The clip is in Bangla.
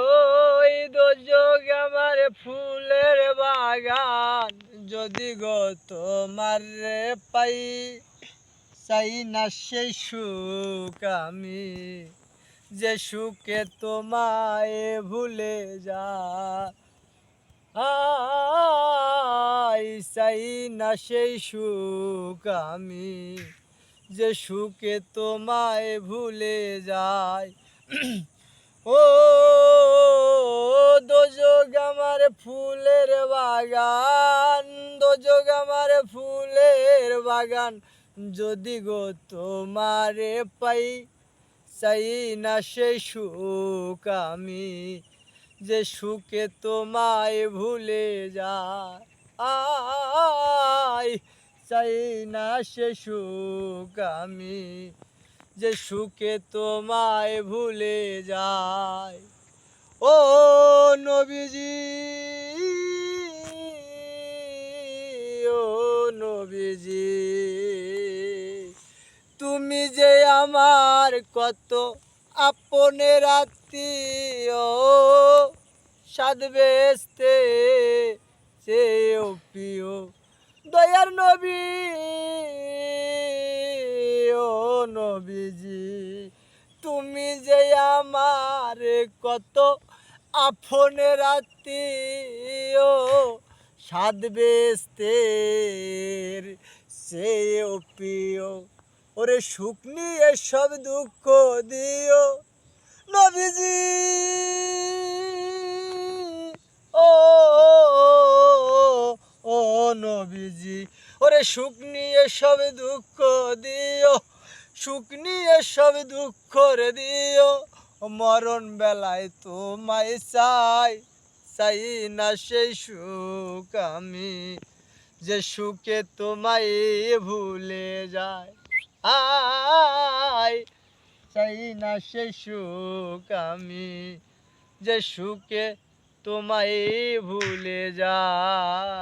ওই দোজগ আমার ফুলের বাগান। যদি গো তোমার পাই, চাই না সেই সুখ আমি। যে সুখে তোমায় ভুলে যা আই চাই না সেই সুখ আমি। যে সুখে তোমায় ভুলে যায় ও দোজগ আমার ফুলের বাগান দোজগ আমার ফুলের বাগান। যদি গো তোমারে পাই, চাই না সেই সুখ আমি। যে সুখে তোমায় ভুলে যায় আয় চাই না সে সুখ আমি, যে সুখে তোমায় ভুলে যায় ও নবীজি ও নবীজি, তুমি যে আমার কত আপনের আত্মীয় সাদ দয়ার নবী, ও নবীজি, তুমি যে আমার কত আপনের আত্মীয় সাদ বেস্তের চেয়েও প্রিয়। ওরে সুখ নিয়ে সব দুঃখ দিও নবীজি। নবীজি, ওরে সুখ নিয়ে সব দুঃখ দিও, সুখ নিয়ে সব দুঃখ রে দিও। মরণ বেলায় তোমায় চাই চাই না সেই সুখ আমি, যে সুখে তোমায় ভুলে যায় আয়, চাই না সে সুখ আমি, যে সুখে তোমায় ভুলে যায়